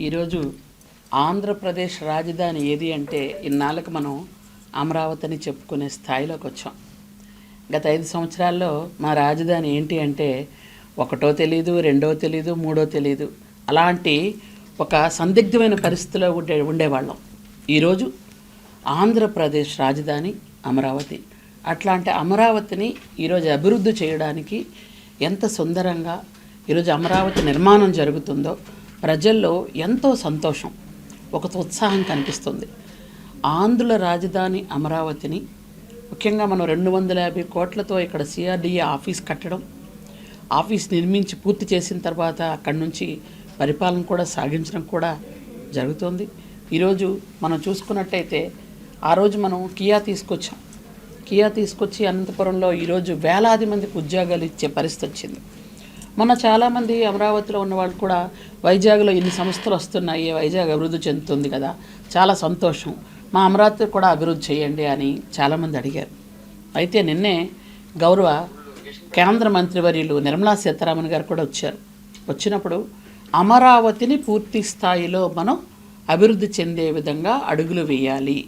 ఈరోజు ఆంధ్రప్రదేశ్ రాజధాని ఏది అంటే ఇన్నాళ్ళకి మనం అమరావతిని చెప్పుకునే స్థాయిలోకి వచ్చాం. గత ఐదు సంవత్సరాల్లో మా రాజధాని ఏంటి అంటే ఒకటో తెలీదు రెండో తెలీదు మూడో తెలీదు. అలాంటి ఒక సందిగ్ధమైన పరిస్థితిలో ఉండే ఉండేవాళ్ళం. ఈరోజు ఆంధ్రప్రదేశ్ రాజధాని అమరావతి. అట్లాంటి అమరావతిని ఈరోజు అభివృద్ధి చేయడానికి ఎంత సుందరంగా ఈరోజు అమరావతి నిర్మాణం జరుగుతుందో ప్రజల్లో ఎంతో సంతోషం ఒక ఉత్సాహం కనిపిస్తుంది. ఆంధ్రుల రాజధాని అమరావతిని ముఖ్యంగా మనం రెండు వందల యాభై కోట్లతో ఇక్కడ సిఆర్డిఏ ఆఫీస్ కట్టడం ఆఫీస్ నిర్మించి పూర్తి చేసిన తర్వాత అక్కడి నుంచి పరిపాలన కూడా సాగించడం కూడా జరుగుతుంది. ఈరోజు మనం చూసుకున్నట్టయితే ఆ రోజు మనం కియా తీసుకొచ్చాం. కియా తీసుకొచ్చి అనంతపురంలో ఈరోజు వేలాది మందికి ఉద్యోగాలు ఇచ్చే పరిస్థితి వచ్చింది. మొన్న చాలామంది అమరావతిలో ఉన్న వాళ్ళు కూడా వైజాగ్లో ఇన్ని సంస్థలు వస్తున్నాయి వైజాగ్ అభివృద్ధి చెందుతుంది కదా చాలా సంతోషం. మా అమరావతి కూడా అభివృద్ధి చేయండి అని చాలామంది అడిగారు. అయితే నిన్నే గౌరవ కేంద్ర మంత్రివర్యులు నిర్మలా సీతారామన్ గారు కూడా వచ్చారు. వచ్చినప్పుడు అమరావతిని పూర్తి స్థాయిలో మనం అభివృద్ధి చెందే విధంగా అడుగులు వేయాలి.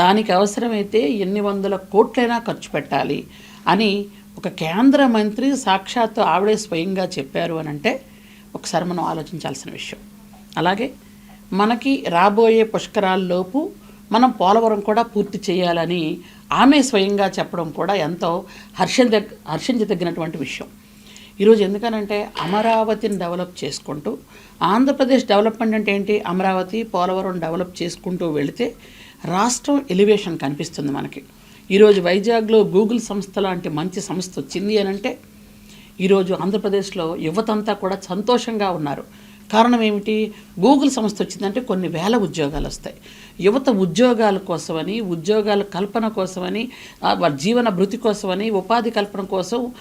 దానికి అవసరమైతే ఎన్ని వందల కోట్లైనా ఖర్చు పెట్టాలి అని ఒక కేంద్ర మంత్రి సాక్షాత్తు ఆవిడే స్వయంగా చెప్పారు అని అంటే ఒకసారి మనం ఆలోచించాల్సిన విషయం. అలాగే మనకి రాబోయే పుష్కరాల్లోపు మనం పోలవరం కూడా పూర్తి చేయాలని ఆమె స్వయంగా చెప్పడం కూడా ఎంతో హర్షించ హర్షించదగినటువంటి విషయం. ఈరోజు ఎందుకనంటే అమరావతిని డెవలప్ చేసుకుంటూ ఆంధ్రప్రదేశ్ డెవలప్మెంట్ అంటే ఏంటి? అమరావతి పోలవరం డెవలప్ చేసుకుంటూ వెళితే రాష్ట్రం ఎలివేషన్ కనిపిస్తుంది మనకి. ఈరోజు వైజాగ్లో గూగుల్ సంస్థ లాంటి మంచి సంస్థ వచ్చింది అని అంటే ఈరోజు ఆంధ్రప్రదేశ్లో యువతంతా కూడా సంతోషంగా ఉన్నారు. కారణం ఏమిటి? గూగుల్ సంస్థ వచ్చిందంటే కొన్ని వేల ఉద్యోగాలు వస్తాయి. యువత ఉద్యోగాల కోసమని ఉద్యోగాల కల్పన కోసమని వారి జీవన భృతి కోసమని ఉపాధి కల్పన కోసం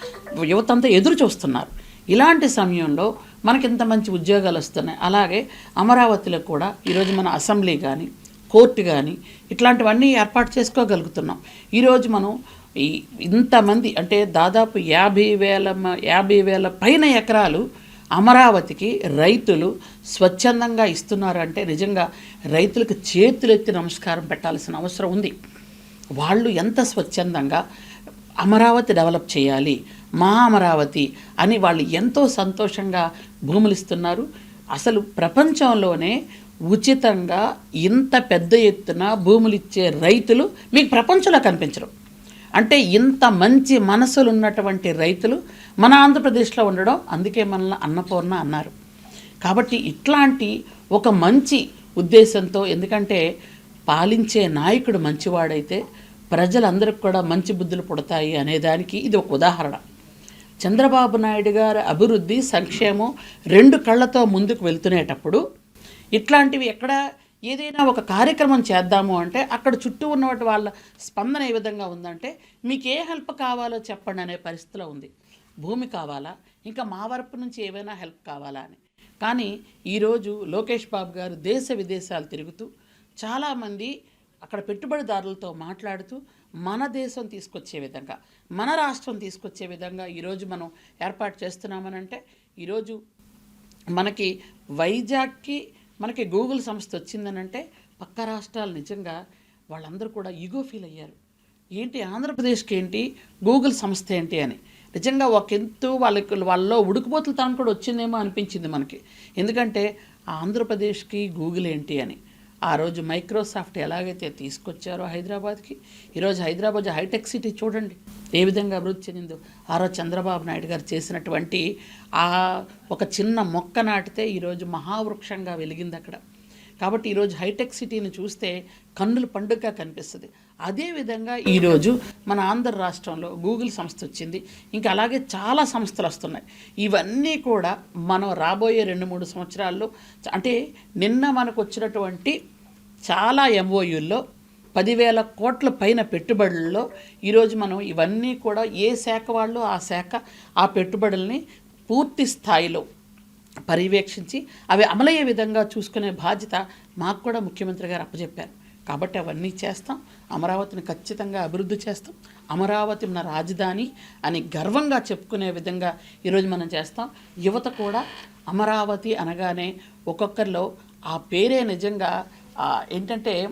యువతంతా ఎదురు చూస్తున్నారు. ఇలాంటి సమయంలో మనకి ఇంత మంచి ఉద్యోగాలు వస్తున్నాయి. అలాగే అమరావతిలో కూడా ఈరోజు మన అసెంబ్లీ కానీ కోర్టు కానీ ఇట్లాంటివన్నీ ఏర్పాటు చేసుకోగలుగుతున్నాం. ఈరోజు మనం ఈ ఇంతమంది అంటే దాదాపు యాభై వేల యాభై వేల పైన ఎకరాలు అమరావతికి రైతులు స్వచ్ఛందంగా ఇస్తున్నారంటే నిజంగా రైతులకు చేతులెత్తి నమస్కారం పెట్టాల్సిన అవసరం ఉంది. వాళ్ళు ఎంత స్వచ్ఛందంగా అమరావతి డెవలప్ చేయాలి మా అమరావతి అని వాళ్ళు ఎంతో సంతోషంగా భూములు ఇస్తున్నారు అసలు ప్రపంచంలోనే ఉచితంగా ఇంత పెద్ద ఎత్తున భూములు ఇచ్చే రైతులు మీకు ప్రపంచంలో కనిపించరు. అంటే ఇంత మంచి మనసులు ఉన్నటువంటి రైతులు మన ఆంధ్రప్రదేశ్లో ఉండడం అందుకే మనల్ని అన్నపూర్ణ అన్నారు. కాబట్టి ఇట్లాంటి ఒక మంచి ఉద్దేశంతో ఎందుకంటే పాలించే నాయకుడు మంచివాడైతే ప్రజలందరికి కూడా మంచి బుద్ధులు పుడతాయి అనేదానికి ఇది ఒక ఉదాహరణ. చంద్రబాబు నాయుడు గారి అభివృద్ధి సంక్షేమం రెండు కళ్ళతో ముందుకు వెళ్తునేటప్పుడు ఇట్లాంటివి ఎక్కడ ఏదైనా ఒక కార్యక్రమం చేద్దాము అంటే అక్కడ చుట్టూ ఉన్నటువంటి వాళ్ళ స్పందన ఏ విధంగా ఉందంటే మీకు ఏ హెల్ప్ కావాలో చెప్పండి అనే పరిస్థితిలో ఉంది. భూమి కావాలా? ఇంకా మా వరపు నుంచి ఏమైనా హెల్ప్ కావాలా? అని. కానీ ఈరోజు లోకేష్ బాబు గారు దేశ విదేశాలు తిరుగుతూ చాలామంది అక్కడ పెట్టుబడిదారులతో మాట్లాడుతూ మన దేశం తీసుకొచ్చే విధంగా మన రాష్ట్రం తీసుకొచ్చే విధంగా ఈరోజు మనం ఏర్పాటు చేస్తున్నామనంటే ఈరోజు మనకి వైజాగ్కి మనకి గూగుల్ సంస్థ వచ్చిందనంటే పక్క రాష్ట్రాలు నిజంగా వాళ్ళందరూ కూడా ఈగో ఫీల్ అయ్యారు. ఏంటి ఆంధ్రప్రదేశ్కి ఏంటి గూగుల్ సంస్థ ఏంటి అని. నిజంగా ఒకెంతో వాళ్ళకి వాళ్ళలో ఉడుకుపోతులతనం కూడా వచ్చిందేమో అనిపించింది మనకి. ఎందుకంటే ఆంధ్రప్రదేశ్కి గూగుల్ ఏంటి అని. ఆ రోజు మైక్రోసాఫ్ట్ ఎలాగైతే తీసుకొచ్చారో హైదరాబాద్కి ఈరోజు హైదరాబాద్ హైటెక్ సిటీ చూడండి. ఏ విధంగా అభివృద్ధి చెందిందో. ఆ రోజు చంద్రబాబు నాయుడు గారు చేసినటువంటి ఆ ఒక చిన్న మొక్క నాటితే ఈరోజు మహావృక్షంగా వెలిగింది అక్కడ. కాబట్టి ఈరోజు హైటెక్ సిటీని చూస్తే కన్నుల పండుగగా కనిపిస్తుంది. అదేవిధంగా ఈరోజు మన ఆంధ్ర రాష్ట్రంలో గూగుల్ సంస్థ వచ్చింది. ఇంకా అలాగే చాలా సంస్థలు వస్తున్నాయి. ఇవన్నీ కూడా మనం రాబోయే రెండు మూడు సంవత్సరాల్లో అంటే నిన్న మనకు వచ్చినటువంటి చాలా ఎంఓయూల్లో పదివేల కోట్ల పైన పెట్టుబడుల్లో ఈరోజు మనం ఇవన్నీ కూడా ఏ శాఖ వాళ్ళు ఆ శాఖ ఆ పెట్టుబడుల్ని పూర్తి స్థాయిలో పర్యవేక్షించి అవి అమలయ్యే విధంగా చూసుకునే బాధ్యత మాకు కూడా ముఖ్యమంత్రి గారు అప్పచెప్పారు కాబట్టి అవన్నీ చేస్తాం. అమరావతిని ఖచ్చితంగా అభివృద్ధి చేస్తాం. అమరావతి మన రాజధాని అని గర్వంగా చెప్పుకునే విధంగా ఈరోజు మనం చేస్తాం. యువత కూడా అమరావతి అనగానే ఒక్కొక్కరిలో ఆ పేరే నిజంగా ఏంటంటే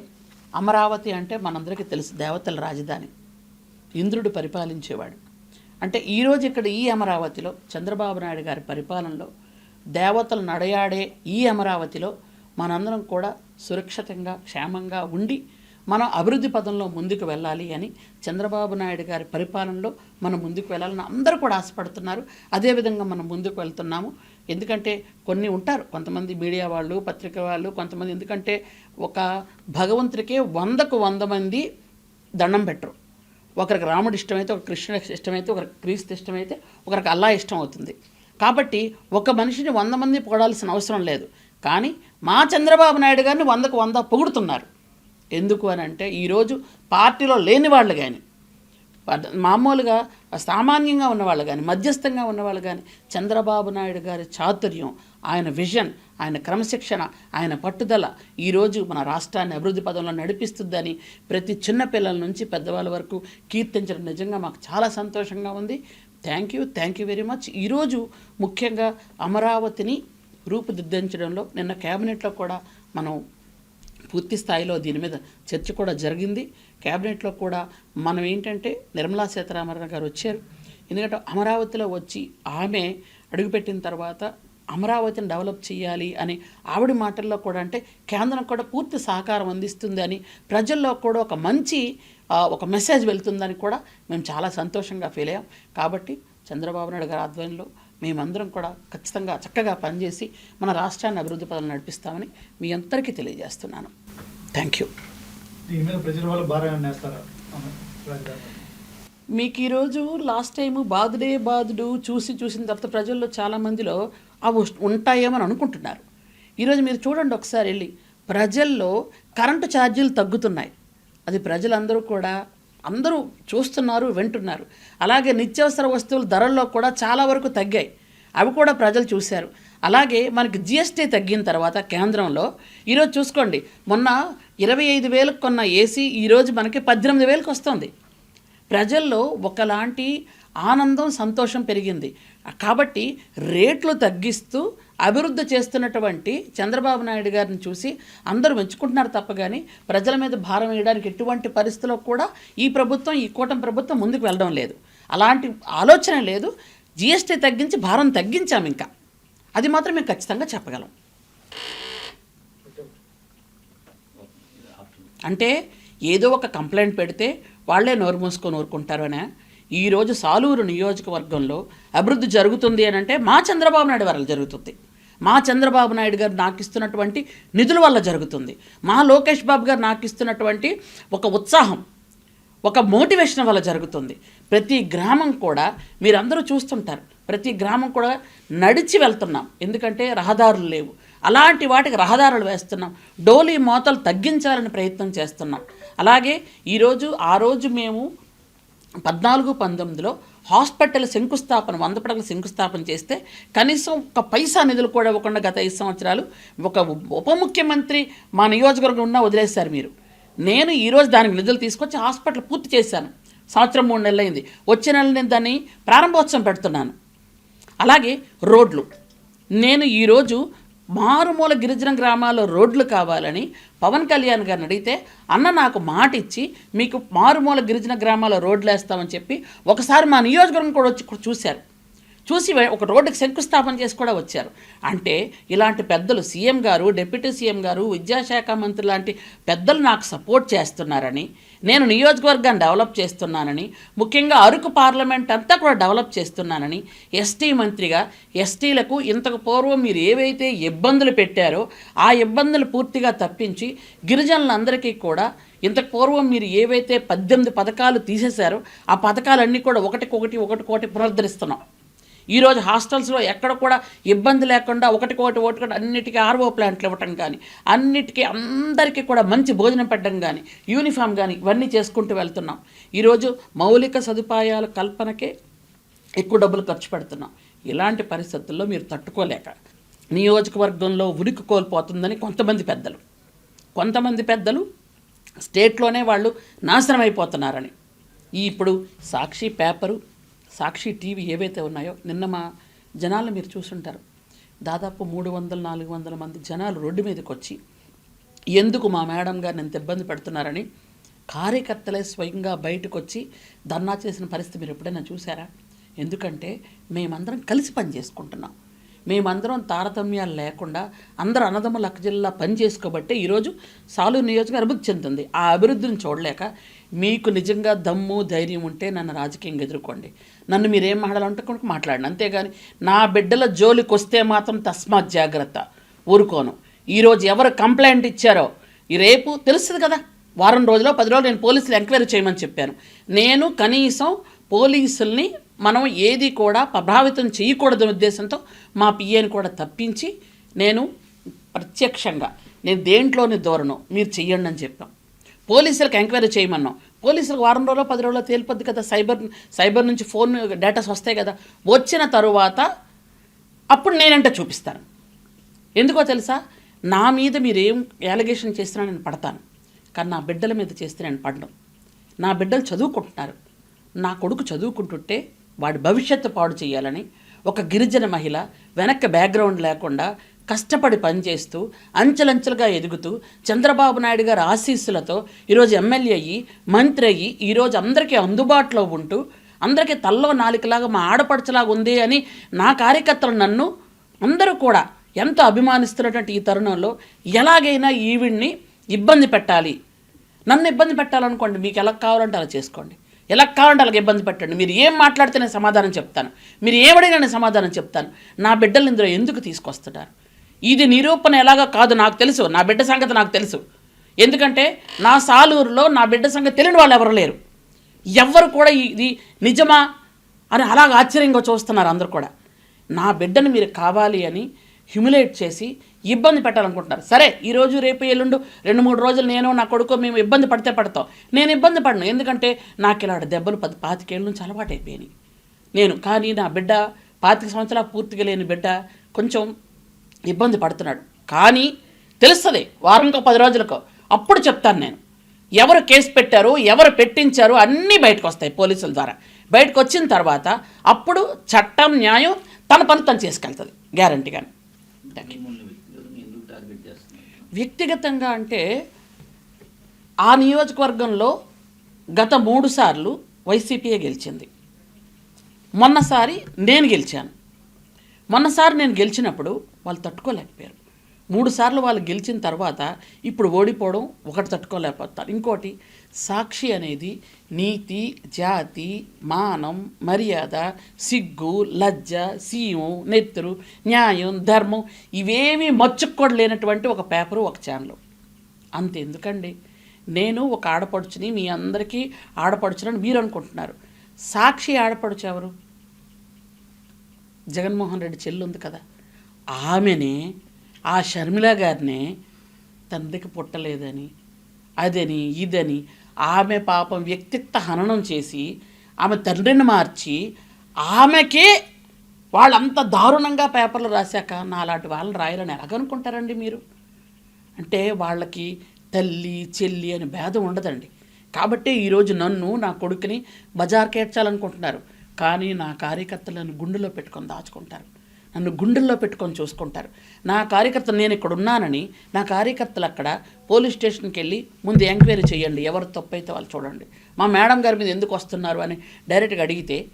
అమరావతి అంటే మనందరికీ తెలుసు దేవతల రాజధాని. ఇంద్రుడు పరిపాలించేవాడు. అంటే ఈరోజు ఇక్కడ ఈ అమరావతిలో చంద్రబాబు నాయుడు గారి పరిపాలనలో దేవతలు నడయాడే ఈ అమరావతిలో మనందరం కూడా సురక్షితంగా క్షేమంగా ఉండి మనం అభివృద్ధి పదంలో ముందుకు వెళ్ళాలి అని చంద్రబాబు నాయుడు గారి పరిపాలనలో మనం ముందుకు వెళ్ళాలని అందరూ కూడా ఆశపడుతున్నారు. అదేవిధంగా మనం ముందుకు వెళ్తున్నాము. ఎందుకంటే కొన్ని ఉంటారు. కొంతమంది మీడియా వాళ్ళు పత్రిక వాళ్ళు కొంతమంది ఎందుకంటే ఒక భగవంతుడికే వందకు వంద మంది దండం పెట్టరు. ఒకరికి రాముడు ఇష్టమైతే ఒక కృష్ణుడికి ఇష్టమైతే ఒకరికి క్రీస్తు ఇష్టమైతే ఒకరికి అల్లా ఇష్టం అవుతుంది. కాబట్టి ఒక మనిషిని వంద మంది పొగడాల్సిన అవసరం లేదు. కానీ మా చంద్రబాబు నాయుడు గారిని వందకు వంద పొగుడుతున్నారు. ఎందుకు అని అంటే ఈరోజు పార్టీలో లేని వాళ్ళు కానీ మామూలుగా సామాన్యంగా ఉన్నవాళ్ళు కానీ మధ్యస్థంగా ఉన్నవాళ్ళు కానీ చంద్రబాబు నాయుడు గారి చాతుర్యం ఆయన విజన్ ఆయన క్రమశిక్షణ ఆయన పట్టుదల ఈరోజు మన రాష్ట్రాన్ని అభివృద్ధి పదంలో నడిపిస్తుందని ప్రతి చిన్న పిల్లల నుంచి పెద్దవాళ్ళ వరకు కీర్తించడం నిజంగా మాకు చాలా సంతోషంగా ఉంది. Thank you thank you very much ఈరోజు ముఖ్యంగా అమరావతిని రూపుదిద్దించడంలో నిన్న కేబినెట్లో కూడా మనం పూర్తి స్థాయిలో దీని మీద చర్చ కూడా జరిగింది. క్యాబినెట్లో కూడా మనం ఏంటంటే నిర్మలా సీతారామన్ గారు వచ్చారు. ఎందుకంటే అమరావతిలో వచ్చి ఆమె అడుగుపెట్టిన తర్వాత అమరావతిని డెవలప్ చేయాలి అని ఆవిడ మాటల్లో కూడా అంటే కేంద్రం కూడా పూర్తి సహకారం అందిస్తుంది అని ప్రజల్లో కూడా ఒక మంచి ఒక మెసేజ్ వెళ్తుందని కూడా మేము చాలా సంతోషంగా ఫీల్ అయ్యాం. కాబట్టి చంద్రబాబు నాయుడు గారి ఆధ్వర్యంలో మేమందరం కూడా ఖచ్చితంగా చక్కగా పనిచేసి మన రాష్ట్రాన్ని అభివృద్ధి పదాలు నడిపిస్తామని మీ అందరికీ తెలియజేస్తున్నాను. Thank you. దీని మీద ప్రజల వాళ్ళు మీకు ఈరోజు లాస్ట్ టైం బాధుడే బాధుడు చూసి చూసిన తర్వాత ప్రజల్లో చాలామందిలో అవి ఉంటాయేమని అనుకుంటున్నారు. ఈరోజు మీరు చూడండి ఒకసారి వెళ్ళి ప్రజల్లో కరెంటు ఛార్జీలు తగ్గుతున్నాయి. అది ప్రజలందరూ కూడా అందరూ చూస్తున్నారు వింటున్నారు. అలాగే నిత్యావసర వస్తువుల ధరల్లో కూడా చాలా వరకు తగ్గాయి. అవి కూడా ప్రజలు చూశారు. అలాగే మనకి జిఎస్టీ తగ్గిన తర్వాత కేంద్రంలో ఈరోజు చూసుకోండి మొన్న ఇరవై ఐదు వేలకు కొన్న ఏసీ ఈరోజు మనకి పద్దెనిమిది వేలకు వస్తుంది. ప్రజల్లో ఒకలాంటి ఆనందం సంతోషం పెరిగింది. కాబట్టి రేట్లు తగ్గిస్తూ అభివృద్ధి చేస్తున్నటువంటి చంద్రబాబు నాయుడు గారిని చూసి అందరూ మెచ్చుకుంటున్నారు తప్ప కానీ ప్రజల మీద భారం వేయడానికి ఎటువంటి పరిస్థితిలో కూడా ఈ ప్రభుత్వం ఈ కూటమి ప్రభుత్వం ముందుకు వెళ్ళడం లేదు. అలాంటి ఆలోచన లేదు. జిఎస్టీ తగ్గించి భారం తగ్గించాం ఇంకా. అది మాత్రం మేము ఖచ్చితంగా చెప్పగలం. అంటే ఏదో ఒక కంప్లైంట్ పెడితే వాళ్ళే నోరు మూసుకొని ఊరుకుంటారనే ఈరోజు సాలూరు నియోజకవర్గంలో అభివృద్ధి జరుగుతుంది అని అంటే మా చంద్రబాబు నాయుడు వల్ల జరుగుతుంది. మా చంద్రబాబు నాయుడు గారు నాకు ఇస్తున్నటువంటి నిధుల వల్ల జరుగుతుంది. మా లోకేష్ బాబు గారు నాకు ఇస్తున్నటువంటి ఒక ఉత్సాహం ఒక మోటివేషన్ వల్ల జరుగుతుంది. ప్రతి గ్రామం కూడా మీరందరూ చూస్తుంటారు. ప్రతి గ్రామం కూడా నడిచి వెళ్తున్నాం. ఎందుకంటే రహదారులు లేవు. అలాంటి వాటికి రహదారులు వేస్తున్నాం. డోలీ మోతలు తగ్గించాలని ప్రయత్నం చేస్తున్నాం. అలాగే ఈరోజు ఆ రోజు మేము పద్నాలుగు పంతొమ్మిదిలో హాస్పిటల్ శంకుస్థాపన వంద పడకల శంకుస్థాపన చేస్తే కనీసం ఒక పైసా నిధులు కూడా ఇవ్వకుండా గత ఐదు సంవత్సరాలు ఒక ఉప ముఖ్యమంత్రి మా నియోజకవర్గం ఉన్నా వదిలేశారు మీరు. నేను ఈరోజు దానికి నిధులు తీసుకొచ్చి హాస్పిటల్ పూర్తి చేశాను. సంవత్సరం మూడు నెలలైంది. వచ్చే నెల నేను దాన్ని ప్రారంభోత్సవం పెడుతున్నాను. అలాగే రోడ్లు. నేను ఈరోజు మారుమూల గిరిజన గ్రామాల్లో రోడ్లు కావాలని పవన్ కళ్యాణ్ గారిని అడిగితే అన్న నాకు మాట ఇచ్చి మీకు మారుమూల గిరిజన గ్రామాల్లో రోడ్లు వేస్తామని చెప్పి ఒకసారి మా నియోజకవర్గం కూడా వచ్చి చూశారు. చూసి ఒక రోడ్డుకి శంకుస్థాపన చేసి కూడా వచ్చారు. అంటే ఇలాంటి పెద్దలు సీఎం గారు డిప్యూటీ సీఎం గారు విద్యాశాఖ మంత్రి లాంటి పెద్దలు నాకు సపోర్ట్ చేస్తున్నారని నేను నియోజకవర్గాన్ని డెవలప్ చేస్తున్నానని ముఖ్యంగా అరకు పార్లమెంట్ అంతా కూడా డెవలప్ చేస్తున్నానని ఎస్టీ మంత్రిగా ఎస్టీలకు ఇంతకు పూర్వం మీరు ఏవైతే ఇబ్బందులు పెట్టారో ఆ ఇబ్బందులు పూర్తిగా తప్పించి గిరిజనులందరికీ కూడా ఇంతకు పూర్వం మీరు ఏవైతే పద్దెనిమిది పథకాలు తీసేశారో ఆ పథకాలన్నీ కూడా ఒకటికొకటి ఒకటికొకటి పునరుద్ధరిస్తున్నాం. ఈరోజు హాస్టల్స్లో ఎక్కడ కూడా ఇబ్బంది లేకుండా ఒకటికొకటి ఒకటి అన్నిటికీ ఆర్ఓ ప్లాంట్లు ఇవ్వటం కానీ అన్నిటికీ అందరికీ కూడా మంచి భోజనం పెట్టడం కానీ యూనిఫామ్ కానీ ఇవన్నీ చేసుకుంటూ వెళ్తున్నాం. ఈరోజు మౌలిక సదుపాయాల కల్పనకే ఎక్కువ డబ్బులు ఖర్చు పెడుతున్నాం. ఇలాంటి పరిస్థితుల్లో మీరు తట్టుకోలేక నియోజకవర్గంలో ఉనికి కోల్పోతుందని కొంతమంది పెద్దలు కొంతమంది పెద్దలు స్టేట్లోనే వాళ్ళు నాశనం అయిపోతున్నారని ఇప్పుడు సాక్షి పేపరు సాక్షి టీవీ ఏవైతే ఉన్నాయో నిన్న మా జనాలు మీరు చూసుంటారు. దాదాపు మూడు వందల నాలుగు వందల మంది జనాలు రోడ్డు మీదకి వచ్చి ఎందుకు మా మేడం గారిని ఎంత ఇబ్బంది పెడుతున్నారని కార్యకర్తలే స్వయంగా బయటకు వచ్చి ధర్నా చేసిన పరిస్థితి మీరు ఎప్పుడైనా చూసారా ఎందుకంటే మేమందరం కలిసి పని చేసుకుంటున్నాం. మేమందరం తారతమ్యాలు లేకుండా అందరు అన్నదమ్ముల జిల్లా పని చేసుకోబట్టే ఈరోజు సాలు నియోజకవర్గం అభివృద్ధి చెందుతుంది. ఆ అభివృద్ధిని చూడలేక మీకు నిజంగా దమ్ము ధైర్యం ఉంటే నన్ను రాజకీయంగా ఎదుర్కోండి. నన్ను మీరేం మాట్లాడాలంటే కొనుక్కు మాట్లాడండి. అంతేగాని నా బిడ్డల జోలికి వస్తే మాత్రం తస్మాత్ జాగ్రత్త. ఊరుకోను. ఈరోజు ఎవరు కంప్లైంట్ ఇచ్చారో ఈ రేపు తెలుస్తుంది కదా. వారం రోజుల్లో పది రోజులు నేను పోలీసులు ఎంక్వైరీ చేయమని చెప్పాను. నేను కనీసం పోలీసుల్ని మనం ఏది కూడా ప్రభావితం చేయకూడదనే ఉద్దేశంతో మా పిఏని కూడా తప్పించి నేను ప్రత్యక్షంగా నేను దేంట్లోని ధోరణం మీరు చెయ్యండి అని చెప్పాం. పోలీసులకు ఎంక్వైరీ చేయమన్నాం. పోలీసులకు వారం రోజుల్లో పది రోజుల్లో తేలిపోద్ది కదా సైబర్ సైబర్ నుంచి ఫోన్ డేటాస్ వస్తాయి కదా. వచ్చిన తరువాత అప్పుడు నేనంటే చూపిస్తాను. ఎందుకో తెలుసా? నా మీద మీరు ఏం అలిగేషన్ చేసినా నేను పడతాను. కానీ నా బిడ్డల మీద చేస్తే నేను పడడం నా బిడ్డలు చదువుకుంటున్నారు. నా కొడుకు చదువుకుంటుంటే వాడి భవిష్యత్తు పాడు చేయాలని ఒక గిరిజన మహిళ వెనక్కి బ్యాక్గ్రౌండ్ లేకుండా కష్టపడి పనిచేస్తూ అంచెలంచెలుగా ఎదుగుతూ చంద్రబాబు నాయుడు గారి ఆశీస్సులతో ఈరోజు ఎమ్మెల్యే అయ్యి మంత్రి అయ్యి ఈరోజు అందరికీ అందుబాటులో ఉంటూ అందరికీ తల్లో నాలికలాగా మా ఆడపడుచులాగా ఉంది అని నా కార్యకర్తలు నన్ను అందరూ కూడా ఎంతో అభిమానిస్తున్నటువంటి ఈ తరుణంలో ఎలాగైనా ఈవిడ్ని ఇబ్బంది పెట్టాలి. నన్ను ఇబ్బంది పెట్టాలనుకోండి మీకు ఎలా కావాలంటే అలా చేసుకోండి. ఎలా కావాలంటే అలాగే ఇబ్బంది పెట్టండి. మీరు ఏం మాట్లాడితే నేను సమాధానం చెప్తాను. మీరు ఏమడిగినా నేను సమాధానం చెప్తాను. నా బిడ్డలు ఇందులో ఎందుకు తీసుకొస్తున్నారు? ఇది నిరూపణ ఎలాగా కాదు నాకు తెలుసు. నా బిడ్డ సంగతి నాకు తెలుసు. ఎందుకంటే నా సాలూరులో నా బిడ్డ సంగతి తెలియని వాళ్ళు ఎవరు లేరు. ఎవ్వరు కూడా ఇది నిజమా అని అలాగ ఆశ్చర్యంగా చూస్తున్నారు అందరు కూడా. నా బిడ్డను మీరు కావాలి అని హ్యూమిలేట్ చేసి ఇబ్బంది పెట్టాలనుకుంటున్నారు. సరే ఈ రోజు రేపు ఎల్లుండు రెండు మూడు రోజులు నేను నా కొడుకు మేము ఇబ్బంది పడితే పడతాం. నేను ఇబ్బంది పడను. ఎందుకంటే నాకు ఇలాంటి దెబ్బలు పది పాతికేళ్ళ నుంచి అలవాటు అయిపోయినాయి నేను కానీ నా బిడ్డ పాతిక సంవత్సరాలు పూర్తిగా లేని బిడ్డ కొంచెం ఇబ్బంది పడుతున్నాడు. కానీ తెలుస్తుంది వారంకో పది రోజులకు. అప్పుడు చెప్తాను నేను. ఎవరు కేసు పెట్టారు ఎవరు పెట్టించారు అన్నీ బయటకు వస్తాయి పోలీసుల ద్వారా. బయటకు వచ్చిన తర్వాత అప్పుడు చట్టం న్యాయం తన పని తను చేసుకెళ్తుంది గ్యారంటీగానే. వ్యక్తిగతంగా వ్యక్తిగతంగా అంటే ఆ నియోజకవర్గంలో గత మూడు సార్లు వైసీపీయే గెలిచింది. మొన్నసారి నేను గెలిచాను. మొన్నసారి నేను గెలిచినప్పుడు వాళ్ళు తట్టుకోలేకపోయారు. మూడు సార్లు వాళ్ళు గెలిచిన తర్వాత ఇప్పుడు ఓడిపోవడం ఒకటి తట్టుకోలేకపోతారు. ఇంకోటి సాక్షి అనేది నీతి జాతి మానం మర్యాద సిగ్గు లజ్జ సీము నెత్తురు న్యాయం ధర్మం ఇవేమీ మచ్చుకు లేనటువంటి ఒక పేపరు ఒక ఛానల్. అంతెందుకండి? నేను ఒక ఆడపడుచుని మీ అందరికీ ఆడపడుచునని మీరు అనుకుంటున్నారు. సాక్షి ఆడపడుచు ఎవరు? జగన్మోహన్ రెడ్డి చెల్లి ఉంది కదా. ఆమెనే ఆ షర్మిల గారినే తండ్రికి పుట్టలేదని అదని ఇదని ఆమె పాపం వ్యక్తిత్వ హననం చేసి ఆమె తండ్రిని మార్చి ఆమెకే వాళ్ళంత దారుణంగా పేపర్లు రాశాక నాలాంటి వాళ్ళని రాయాలని ఎలాగనుకుంటారండి మీరు? అంటే వాళ్ళకి తల్లి చెల్లి అని భేదం ఉండదండి. కాబట్టి ఈరోజు నన్ను నా కొడుకుని బజార్కేడ్చాలనుకుంటున్నారు. కానీ నా కార్యకర్తలను గుండెలో పెట్టుకొని దాచుకుంటారు. నన్ను గుండెల్లో పెట్టుకొని చూసుకుంటారు. నా కార్యకర్త నేను ఇక్కడ ఉన్నానని నా కార్యకర్తలు అక్కడ పోలీస్ స్టేషన్కి వెళ్ళి ముందు ఎంక్వైరీ చేయండి. ఎవరు తప్పైతే వాళ్ళు చూడండి. మా మేడం గారి మీద ఎందుకు వస్తున్నారు అని డైరెక్ట్గా అడిగితే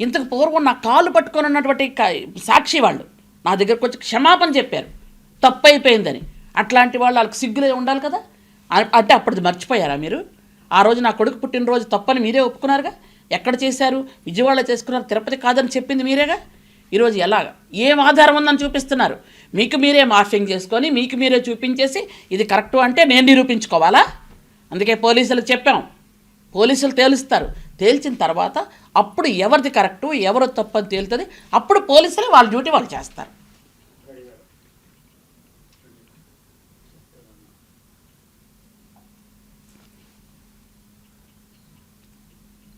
ఇంతకు పూర్వం నా కాలు పట్టుకొని ఉన్నటువంటి కా- సాక్షి వాళ్ళు నా దగ్గరకు వచ్చి క్షమాపణ చెప్పారు. తప్పు అయిపోయిందని. అట్లాంటి వాళ్ళు వాళ్ళకి సిగ్గులే ఉండాలి కదా? అంటే అప్పటిది మర్చిపోయారా మీరు? ఆ రోజు నా కొడుకు పుట్టినరోజు తప్పని మీరే ఒప్పుకున్నారుగా? ఎక్కడ చేశారు? విజయవాడలో చేసుకున్నారు తిరుపతి కాదని చెప్పింది మీరేగా? ఈరోజు ఎలాగ? ఏం ఆధారం ఉందని చూపిస్తున్నారు? మీకు మీరే మార్ఫింగ్ చేసుకొని మీకు మీరే చూపించేసి ఇది కరెక్టు అంటే నేను నిరూపించుకోవాలా? అందుకే పోలీసులకు చెప్పాం. పోలీసులు తేలుస్తారు. తేల్చిన తర్వాత అప్పుడు ఎవరిది కరెక్టు ఎవరు తప్పు అని తేలుతుంది అప్పుడు పోలీసులే వాళ్ళ డ్యూటీ వాళ్ళు చేస్తారు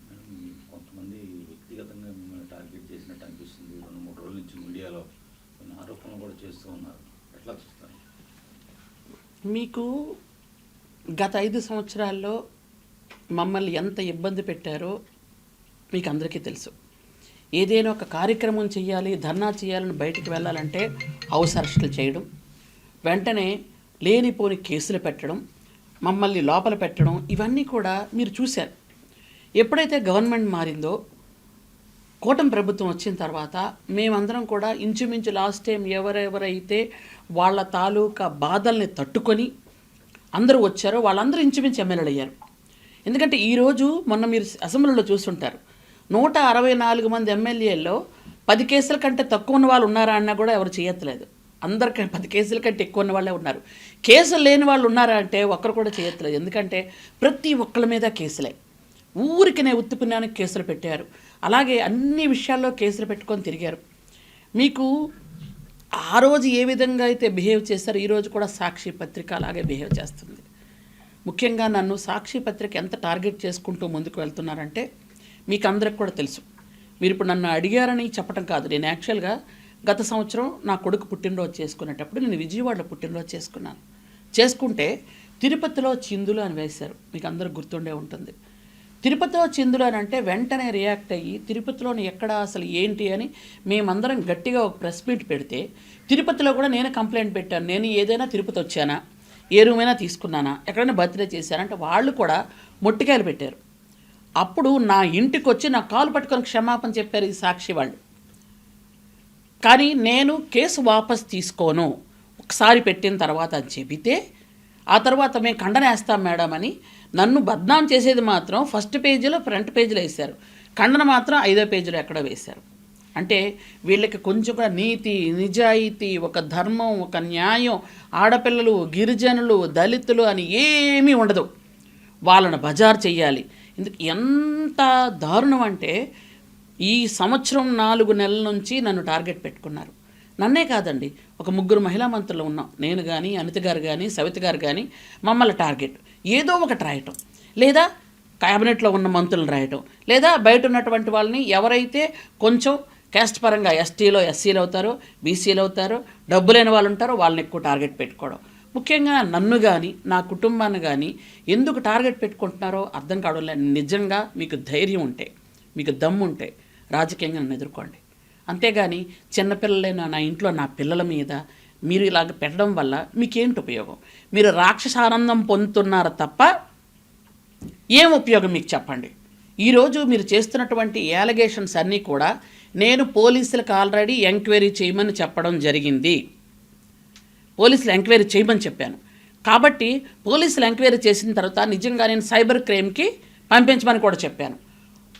మేడం, ఈ కొంతమంది వ్యక్తిగతంగా మిమ్మల్ని టార్గెట్ చేసినట్టు అనిపిస్తుంది రెండు మూడు రోజుల నుంచి మీడియాలో కొన్ని ఆరోపణలు కూడా చేస్తూ ఉన్నారు ఎట్లా చూస్తారు మీకు గత ఐదు సంవత్సరాల్లో మమ్మల్ని ఎంత ఇబ్బంది పెట్టారో మీకు అందరికీ తెలుసు. ఏదైనా ఒక కార్యక్రమం చేయాలి ధర్నా చేయాలని బయటికి వెళ్ళాలంటే హౌస్ అరెస్టులు చేయడం వెంటనే లేనిపోని కేసులు పెట్టడం మమ్మల్ని లోపల పెట్టడం ఇవన్నీ కూడా మీరు చూశారు. ఎప్పుడైతే గవర్నమెంట్ మారిందో కూటమి ప్రభుత్వం వచ్చిన తర్వాత మేమందరం కూడా ఇంచుమించు లాస్ట్ టైం ఎవరెవరైతే వాళ్ళ తాలూకా బాధల్ని తట్టుకొని అందరూ వచ్చారో వాళ్ళందరూ ఇంచుమించు ఎమ్మెల్యేలు అయ్యారు. ఎందుకంటే ఈరోజు మొన్న మీరు అసెంబ్లీలో చూస్తుంటారు. నూట అరవై నాలుగు మంది ఎమ్మెల్యేల్లో పది కేసుల కంటే తక్కువ ఉన్న వాళ్ళు ఉన్నారా అన్నా కూడా ఎవరు చేయట్లేదు. అందరికంటే పది కేసుల కంటే ఎక్కువ ఉన్న వాళ్ళే ఉన్నారు. కేసులు లేని వాళ్ళు ఉన్నారా అంటే ఒక్కరు కూడా చేయట్లేదు. ఎందుకంటే ప్రతి ఒక్కళ్ళ మీద కేసులే. ఊరికనే ఉత్తుపుణ్యానికి కేసులు పెట్టారు. అలాగే అన్ని విషయాల్లో కేసులు పెట్టుకొని తిరిగారు. మీకు ఆ రోజు ఏ విధంగా అయితే బిహేవ్ చేశారో ఈరోజు కూడా సాక్షి పత్రిక అలాగే బిహేవ్ చేస్తుంది. ముఖ్యంగా నన్ను సాక్షి పత్రిక ఎంత టార్గెట్ చేసుకుంటూ ముందుకు వెళ్తున్నారంటే మీకు అందరికి కూడా తెలుసు. మీరు ఇప్పుడు నన్ను అడిగారని చెప్పడం కాదు. నేను యాక్చువల్గా గత సంవత్సరం నా కొడుకు పుట్టినరోజు చేసుకునేటప్పుడు నేను విజయవాడలో పుట్టినరోజు చేసుకున్నాను. చేసుకుంటే తిరుపతిలో చిందులు అని వేశారు. మీకు అందరూ గుర్తుండే ఉంటుంది. తిరుపతిలో చిందులు అని అంటే వెంటనే రియాక్ట్ అయ్యి తిరుపతిలోని ఎక్కడ అసలు ఏంటి అని మేమందరం గట్టిగా ఒక ప్రెస్ మీట్ పెడితే తిరుపతిలో కూడా నేను కంప్లైంట్ పెట్టాను. నేను ఏదైనా తిరుపతి వచ్చానా? ఏ రూమైనా తీసుకున్నానా? ఎక్కడైనా బర్త్డే చేశానా? వాళ్ళు కూడా మొట్టికాయలు పెట్టారు. అప్పుడు నా ఇంటికి వచ్చి నా కాలు పట్టుకొని క్షమాపణ చెప్పారు ఈ సాక్షి వాళ్ళు. కానీ నేను కేసు వాపస్ తీసుకోను. ఒకసారి పెట్టిన తర్వాత అని చెబితే ఆ తర్వాత మేము ఖండనేస్తాం మేడం అని నన్ను బద్నాం చేసేది మాత్రం ఫస్ట్ పేజీలో ఫ్రంట్ పేజీలో వేశారు. ఖండన మాత్రం ఐదో పేజీలో ఎక్కడో వేశారు. అంటే వీళ్ళకి కొంచెం కూడా నీతి నిజాయితీ ఒక ధర్మం ఒక న్యాయం ఆడపిల్లలు గిరిజనులు దళితులు అని ఏమీ ఉండదు. వాళ్ళను బజార్ చెయ్యాలి. ఎందుకు ఎంత దారుణం అంటే ఈ సంవత్సరం నాలుగు నెలల నుంచి నన్ను టార్గెట్ పెట్టుకున్నారు. నన్నే కాదండి ఒక ముగ్గురు మహిళా మంత్రులు ఉన్నాం. నేను కానీ అనిత గారు కానీ సవిత గారు కానీ మమ్మల్ని టార్గెట్. ఏదో ఒకటి రాయటం. లేదా క్యాబినెట్లో ఉన్న మంత్రులను రాయటం. లేదా బయట ఉన్నటువంటి వాళ్ళని ఎవరైతే కొంచెం క్యాస్ట్ పరంగా ఎస్టీలో ఎస్సీలు అవుతారో బీసీలు అవుతారో డబ్బు లేని వాళ్ళు ఉంటారో వాళ్ళని ఎక్కువ టార్గెట్ పెట్టుకోవడం. ముఖ్యంగా నన్ను కానీ నా కుటుంబాన్ని కానీ ఎందుకు టార్గెట్ పెట్టుకుంటున్నారో అర్థం కావడం లేదు. నిజంగా మీకు ధైర్యం ఉంటే మీకు దమ్ము ఉంటే రాజకీయంగా నన్ను ఎదుర్కోండి. అంతేగాని చిన్నపిల్లలైన నా ఇంట్లో నా పిల్లల మీద మీరు ఇలాగ పెట్టడం వల్ల మీకేంటి ఉపయోగం? మీరు రాక్షసానందం పొందుతున్నారు తప్ప ఏం ఉపయోగం మీకు చెప్పండి? ఈరోజు మీరు చేస్తున్నటువంటి యాలిగేషన్స్ అన్నీ కూడా నేను పోలీసులకు ఆల్రెడీ ఎంక్వైరీ చేయమని చెప్పడం జరిగింది. పోలీసులు ఎంక్వైరీ చేయమని చెప్పాను. కాబట్టి పోలీసులు ఎంక్వైరీ చేసిన తర్వాత నిజంగా నేను సైబర్ క్రైమ్కి పంపించమని కూడా చెప్పాను.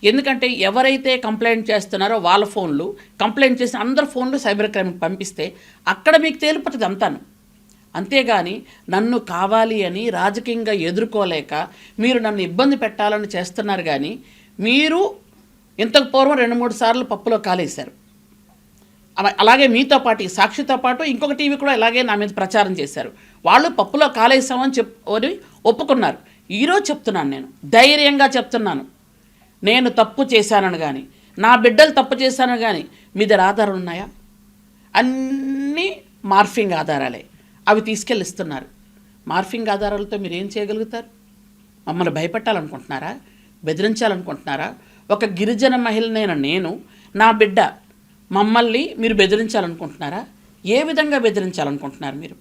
ఎందుకంటే ఎవరైతే కంప్లైంట్ చేస్తున్నారో వాళ్ళ ఫోన్లు కంప్లైంట్ చేసిన అందరి ఫోన్లు సైబర్ క్రైమ్కి పంపిస్తే అక్కడ మీకు తేలిపోతుంది అంతాను. అంతేగాని నన్ను కావాలి అని రాజకీయంగా ఎదుర్కోలేక మీరు నన్ను ఇబ్బంది పెట్టాలని చేస్తున్నారు కానీ మీరు ఇంతకు పూర్వం రెండు మూడు సార్లు పప్పులో కాలేశారు. అలా- అలాగే మీతో పాటు సాక్షితో పాటు ఇంకొక టీవీ కూడా ఇలాగే నా మీద ప్రచారం చేశారు. వాళ్ళు పప్పులో కాలేసామని చెప్పి ఒప్పుకున్నారు. ఈరోజు చెప్తున్నాను నేను. ధైర్యంగా చెప్తున్నాను. నేను తప్పు చేశానని కానీ నా బిడ్డలు తప్పు చేశానని కానీ మీ దగ్గర ఆధారాలు ఉన్నాయా? అన్నీ మార్ఫింగ్ ఆధారాలే. అవి తీసుకెళ్ళి ఇస్తున్నారు మార్ఫింగ్ ఆధారాలతో మీరు ఏం చేయగలుగుతారు? మమ్మల్ని భయపెట్టాలనుకుంటున్నారా? బెదిరించాలనుకుంటున్నారా? ఒక గిరిజన మహిళనైన నేను నా బిడ్డ మమ్మల్ని మీరు బెదిరించాలనుకుంటున్నారా? ఏ విధంగా బెదిరించాలనుకుంటున్నారు మీరు?